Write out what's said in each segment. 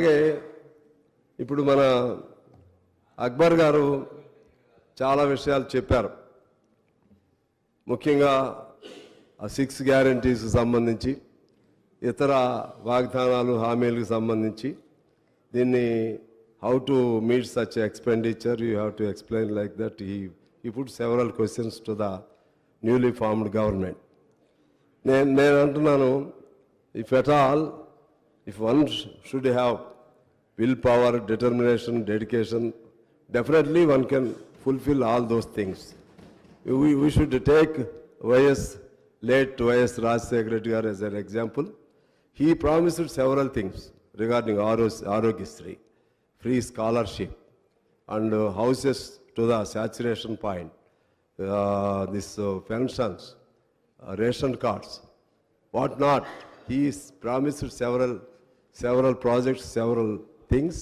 అలాగే ఇప్పుడు మన అక్బర్ గారు చాలా విషయాలు చెప్పారు. ముఖ్యంగా ఆ సిక్స్ గ్యారంటీస్ సంబంధించి ఇతర వాగ్దానాలు హామీలకు సంబంధించి దీన్ని how to meet such expenditure you have to explain like that ఈ ఈ put several questions to the newly formed government నేను నేను అంటున్నాను if at all if one should have willpower, determination, dedication, definitely one can fulfill all those things. We, we should take YS, late YS Raj Secretary as an example. He promised several things regarding Arogisri, free scholarship, and uh, houses to the saturation point, uh, this uh, pensions, uh, ration cards, what not. He promised several several projects, several things,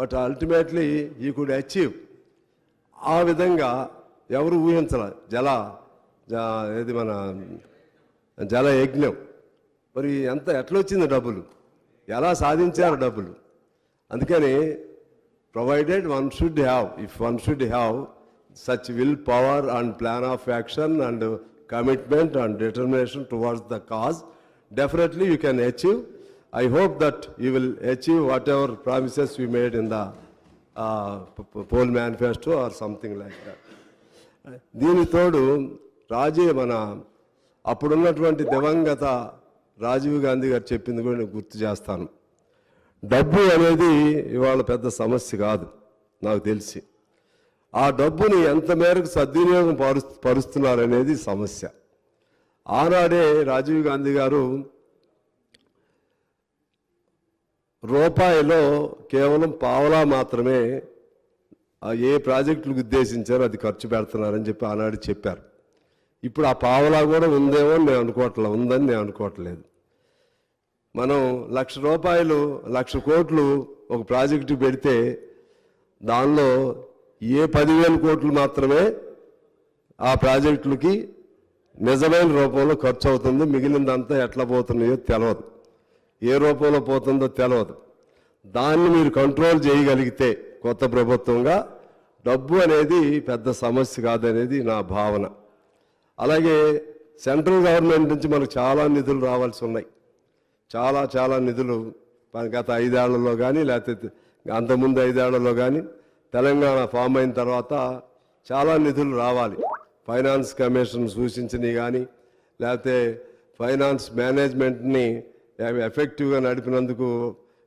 but ultimately he could achieve. ఆ విధంగా ఎవరు ఊహించాల జల జ- ఏది మన జల యజ్ఞం. మరి ఎంత ఎట్లా వచ్చింది డబ్బులు? ఎలా సాధించారు డబ్బులు? అందుకని provided one should have if one should have such will power and plan of action and commitment and determination towards the cause definitely you can achieve I hope that you will achieve whatever promises you made in the poll manifesto or something like that దీని తోడు రాజే మన అప్పుడున్నటువంటి దివంగత రాజీవ్ గాంధీ గారు చెప్పింది కూడా నేను గుర్తు చేస్తాను. డబ్బు అనేది ఇవాళ పెద్ద సమస్య కాదు నాకు తెలిసి. ఆ డబ్బుని ఎంత మేరకు సద్వినియోగం పరు పరుస్తున్నారనేది సమస్య. ఆనాడే రాజీవ్ గాంధీ గారు రూపాయిలో కేవలం పావలా మాత్రమే ఆ ఏ ప్రాజెక్టులకు ఉద్దేశించారో అది ఖర్చు పెడుతున్నారని చెప్పి ఆనాడు చెప్పారు. ఇప్పుడు ఆ పావలా కూడా ఉందేమో అని నేను అనుకోవట్లేదు ఉందని నేను అనుకోవట్లేదు. మనం లక్ష రూపాయలు లక్ష కోట్లు ఒక ప్రాజెక్టు పెడితే దానిలో ఏ పదివేల కోట్లు మాత్రమే ఆ ప్రాజెక్టులకి నిజమైన రూపంలో ఖర్చు అవుతుంది మిగిలిందంతా ఎట్లా పోతున్నాయో తెలియదు ఏ రూపంలో పోతుందో తెలియదు దాన్ని మీరు కంట్రోల్ చేయగలిగితే కొత్త ప్రభుత్వంగా డబ్బు అనేది పెద్ద సమస్య కాదనేది నా భావన. అలాగే సెంట్రల్ గవర్నమెంట్ నుంచి మనకు చాలా నిధులు రావాల్సి ఉన్నాయి. చాలా చాలా నిధులు గత ఐదేళ్ళలో కానీ లేకపోతే అంతకుముందు ఐదేళ్ళలో కానీ తెలంగాణ ఫామ్ అయిన తర్వాత చాలా నిధులు రావాలి. ఫైనాన్స్ కమిషన్ సూచించినవి కానీ లేకపోతే ఫైనాన్స్ మేనేజ్మెంట్ని ఎఫెక్టివ్గా నడిపినందుకు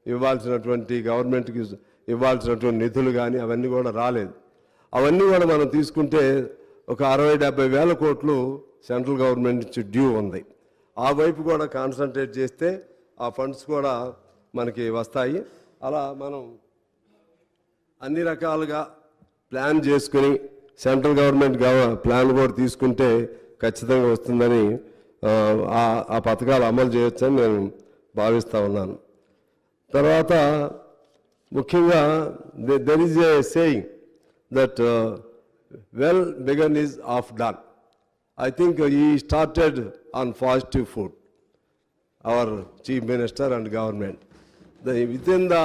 ఇవ్వాల్సినటువంటి గవర్నమెంట్కి ఇవ్వాల్సినటువంటి నిధులు కానీ అవన్నీ కూడా రాలేదు. అవన్నీ కూడా మనం తీసుకుంటే ఒక అరవై డెబ్బై వేల కోట్లు సెంట్రల్ గవర్నమెంట్ నుంచి డ్యూ ఉంది. ఆ వైపు కూడా కాన్సన్ట్రేట్ చేస్తే ఆ ఫండ్స్ కూడా మనకి వస్తాయి. అలా మనం అన్ని రకాలుగా ప్లాన్ చేసుకుని సెంట్రల్ గవర్నమెంట్ గవ- ప్లాన్ కూడా తీసుకుంటే ఖచ్చితంగా వస్తుందని ఆ, ఆ- ఆ పథకాలు అమలు చేయొచ్చని నేను భావిస్తూ ఉన్నాను. తర్వాత ముఖ్యంగా there is a saying that well begun is half done I think ఈ started on positive foot our chief minister and government. The, within the,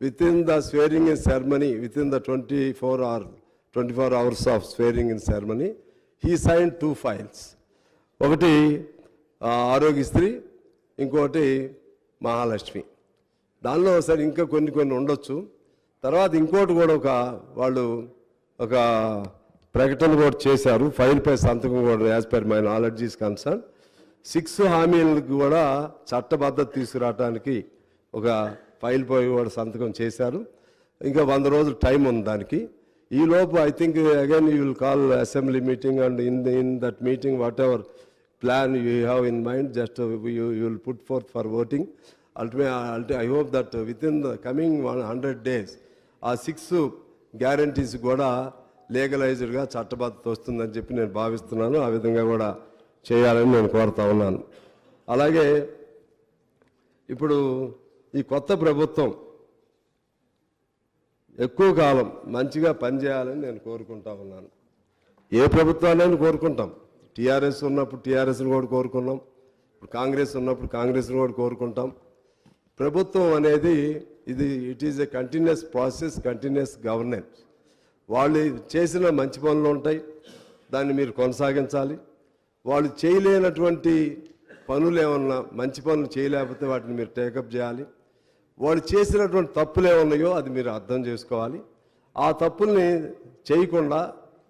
within the swearing in ceremony, within the 24 hour, 24 hours of swearing in ceremony, he signed two files. ఒకటి ఆ, ఆరోగ్యశ్రీ ఇంకోటి మహాలక్ష్మి దానిలో ఒకసారి ఇంకా కొన్ని కొన్ని ఉండొచ్చు. తర్వాత ఇంకోటి కూడా ఒక వాళ్ళు ఒక ప్రకటన కూడా చేశారు. ఫైల్పై సంతకం కూడా as per my knowledge is concern six హామీలకు కూడా చట్టబద్ధత తీసుకురావడానికి ఒక ఫైల్ పై కూడా సంతకం చేశారు. ఇంకా వంద రోజులు టైం ఉంది దానికి. ఈ లోపు I think again you will call assembly meeting and in in that meeting whatever plan you have in mind just you will put forth for voting I hope that within the coming one hundred days ఆ six guarantees కూడా లీగలైజ్డ్గా చట్టబద్ధత వస్తుందని చెప్పి నేను భావిస్తున్నాను. ఆ విధంగా కూడా చేయాలని నేను కోరుతా ఉన్నాను. అలాగే ఇప్పుడు ఈ కొత్త ప్రభుత్వం ఎక్కువ కాలం మంచిగా పనిచేయాలని నేను కోరుకుంటా ఉన్నాను. ఏ ప్రభుత్వాన్ని కోరుకుంటాం. టీఆర్ఎస్ ఉన్నప్పుడు టీఆర్ఎస్ని కూడా కోరుకున్నాం. ఇప్పుడు కాంగ్రెస్ ఉన్నప్పుడు కాంగ్రెస్ని కూడా కోరుకుంటాం. ప్రభుత్వం అనేది ఇది it is a continuous process continuous governance వాళ్ళు చేసిన మంచి పనులు ఉంటాయి దాన్ని మీరు కొనసాగించాలి. వాళ్ళు చేయలేనటువంటి పనులు ఏమన్నా మంచి పనులు చేయలేకపోతే వాటిని మీరు టేకప్ చేయాలి. వాళ్ళు చేసినటువంటి తప్పులు ఏమున్నాయో అది మీరు అర్థం చేసుకోవాలి. ఆ తప్పుల్ని చేయకుండా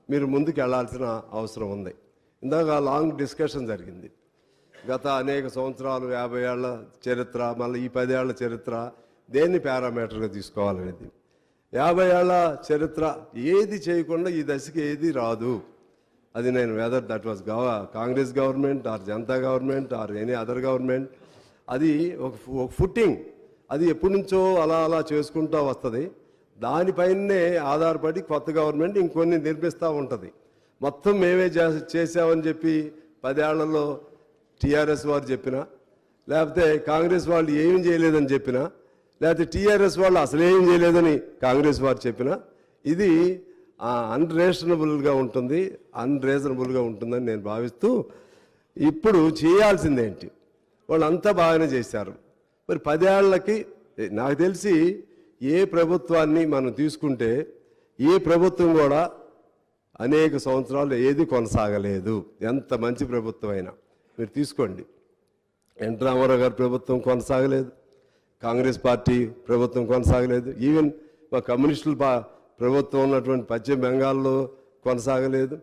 మీరు ముందుకు వెళ్ళాల్సిన అవసరం ఉంది. ఇందాక లాంగ్ డిస్కషన్ జరిగింది. గత అనేక సంవత్సరాలు యాభై ఏళ్ళ చరిత్ర మళ్ళీ ఈ పదేళ్ళ చరిత్ర దేన్ని పారామీటర్గా తీసుకోవాలనేది? యాభై ఏళ్ళ చరిత్ర ఏది చేయకుండా ఈ దశకి ఏది రాదు. అది నేను whether that was gov Congress government or Janata government or any other government అది ఒక ఫుట్టింగ్. అది ఎప్పటి నుంచో అలా అలా చేసుకుంటూ వస్తుంది. దానిపైనే ఆధారపడి కొత్త గవర్నమెంట్ ఇంకొన్ని నిర్మిస్తూ ఉంటుంది. మొత్తం మేమే చేసామని చెప్పి పదేళ్ళలో టీఆర్ఎస్ వారు చెప్పినా లేకపోతే కాంగ్రెస్ వాళ్ళు ఏం చేయలేదని చెప్పినా లేకపోతే టీఆర్ఎస్ వాళ్ళు అసలు ఏం చేయలేదని కాంగ్రెస్ వారు చెప్పినా ఇది అన్రీజనబుల్గా ఉంటుంది అన్రీజనబుల్గా ఉంటుందని నేను భావిస్తూ ఇప్పుడు చేయాల్సిందేంటి? వాళ్ళంతా బాగానే చేశారు. మరి పదేళ్ళకి నాకు తెలిసి ఏ ప్రభుత్వాన్ని మనం తీసుకుంటే ఏ ప్రభుత్వం కూడా అనేక సంవత్సరాలు ఏది కొనసాగలేదు. ఎంత మంచి ప్రభుత్వం అయినా. మీరు తీసుకోండి. ఎన్ రామారావు గారి ప్రభుత్వం కొనసాగలేదు. కాంగ్రెస్ పార్టీ ప్రభుత్వం కొనసాగలేదు. ఈవెన్ మా కమ్యూనిస్టుల పా ప్రభుత్వం ఉన్నటువంటి పశ్చిమ బెంగాల్లో కొనసాగలేదు.